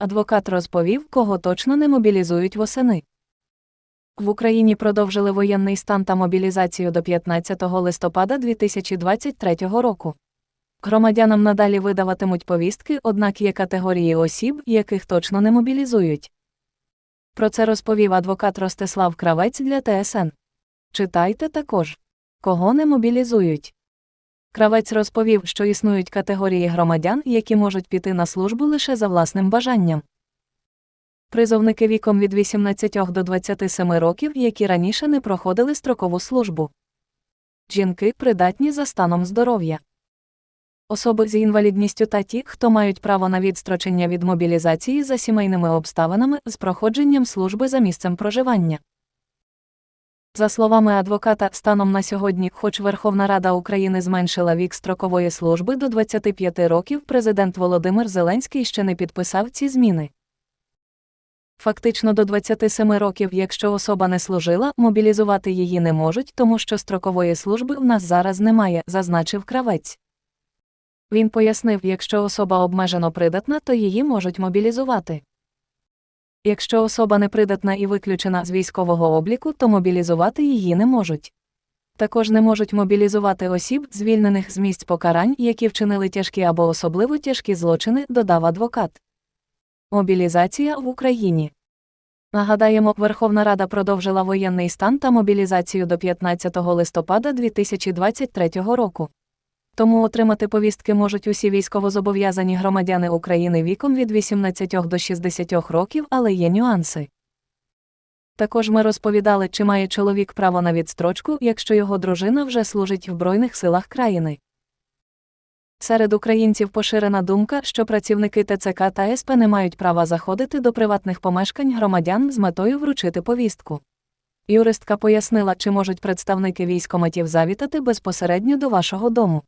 Адвокат розповів, кого точно не мобілізують восени. В Україні продовжили воєнний стан та мобілізацію до 15 листопада 2023 року. Громадянам надалі видаватимуть повістки, однак є категорії осіб, яких точно не мобілізують. Про це розповів адвокат Ростислав Кравець для ТСН. Читайте також, кого не мобілізують. Кравець розповів, що існують категорії громадян, які можуть піти на службу лише за власним бажанням. Призовники віком від 18 до 27 років, які раніше не проходили строкову службу. Жінки придатні за станом здоров'я. Особи з інвалідністю та ті, хто мають право на відстрочення від мобілізації за сімейними обставинами з проходженням служби за місцем проживання. За словами адвоката, станом на сьогодні, хоч Верховна Рада України зменшила вік строкової служби до 25 років, президент Володимир Зеленський ще не підписав ці зміни. Фактично до 27 років, якщо особа не служила, мобілізувати її не можуть, тому що строкової служби в нас зараз немає, зазначив кравець. Він пояснив, якщо особа обмежено придатна, то її можуть мобілізувати. Якщо особа непридатна і виключена з військового обліку, то мобілізувати її не можуть. Також не можуть мобілізувати осіб, звільнених з місць покарань, які вчинили тяжкі або особливо тяжкі злочини, додав адвокат. Мобілізація в Україні. Нагадаємо, Верховна Рада продовжила воєнний стан та мобілізацію до 15 листопада 2023 року. Тому отримати повістки можуть усі військовозобов'язані громадяни України віком від 18 до 60 років, але є нюанси. Також ми розповідали, чи має чоловік право на відстрочку, якщо його дружина вже служить в Збройних силах країни. Серед українців поширена думка, що працівники ТЦК та СП не мають права заходити до приватних помешкань громадян з метою вручити повістку. Юристка пояснила, чи можуть представники військоматів завітати безпосередньо до вашого дому.